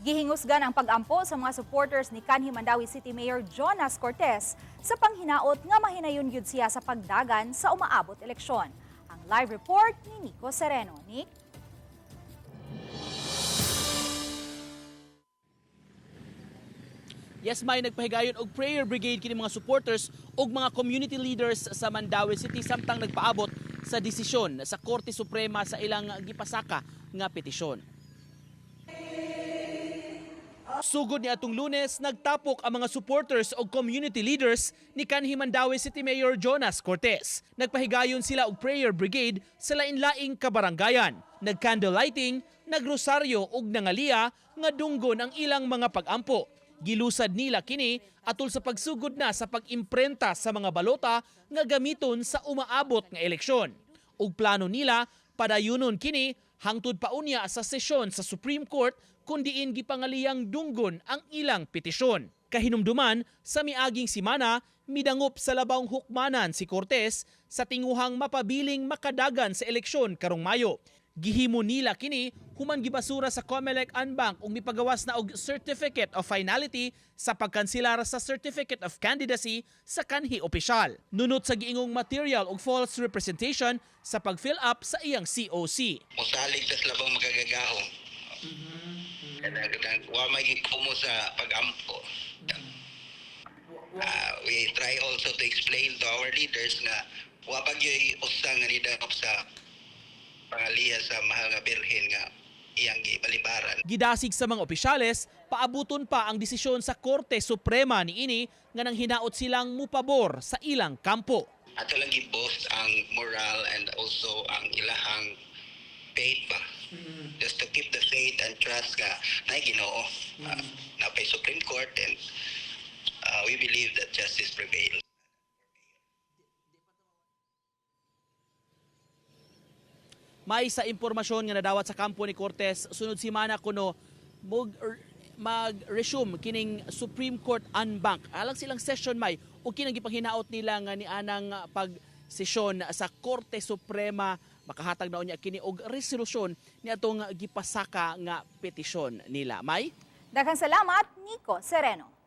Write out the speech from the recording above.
Gihingusgan ang pag-ampo sa mga supporters ni kanhi Mandawi City Mayor Jonas Cortez sa panghinaot nga mahinayon gyud siya sa pagdagan sa umaabot eleksyon. Ang live report ni Nico Sereno. Nick? Yes, may nagpahigayon og prayer brigade kini mga supporters ug mga community leaders sa Mandawi City samtang nagpaabot sa desisyon sa Korte Suprema sa ilang gipasaka nga petisyon. Sugod ni atong Lunes, nagtapok ang mga supporters o community leaders ni kanhi Mandawi City Mayor Jonas Cortez. Nagpahigayon sila og prayer brigade sa lain-laing kabarangayan. Nag-candle lighting, nagrosaryo ug nangaliya nga dunggon ang ilang mga pag-ampo. Gilusad nila kini atol sa pagsugod na sa pag-imprenta sa mga balota nga gamiton sa umaabot nga eleksyon. Ug plano nila padayunon kini hangtod pa unya sa sesyon sa Supreme Court kung diin gipangaliyang dunggon ang ilang petisyon. Kahinumduman sa miaging simana midangop sa labawng hukmanan si Cortez sa tinguhang mapabiling makadagan sa eleksyon karong Mayo. Gihimo nila kini human gibasura sa COMELEC Unbank ug mipagawas na og Certificate of Finality sa pagkansilar sa Certificate of Candidacy sa kanhi opisyal. Nunot sa giingong material ug false representation sa pag-fill up sa iyang COC. musalig tas labang magagagahom. Kadang-kadang, wa may kumo sa pag-ampo. Ah, we try also to explain to our leaders nga wa pag yoy usa nga sa pangaliya sa mahal nga birhen nga iyang gibalibaran. Gidasig sa mga opisyales, paabuton pa ang desisyon sa Korte Suprema ni ini nga nang hinaot silang mupabor sa ilang kampo. Ato lang gi-boost ang moral and also ang ilahang faith ba. Just to keep the faith and trust nga na Ginoo. Uh, na Supreme Court and uh, we believe that justice prevails. May sa impormasyon nga nadawat sa kampo ni Cortez sunod simana kuno mag mag-resume kining Supreme Court Unbank. Alang silang session may o kinang gipanghinaot nila nga ni anang pag sesyon sa Korte Suprema makahatag na unya kini og resolusyon ni atong gipasaka nga petisyon nila. May Daghang salamat, Nico Sereno.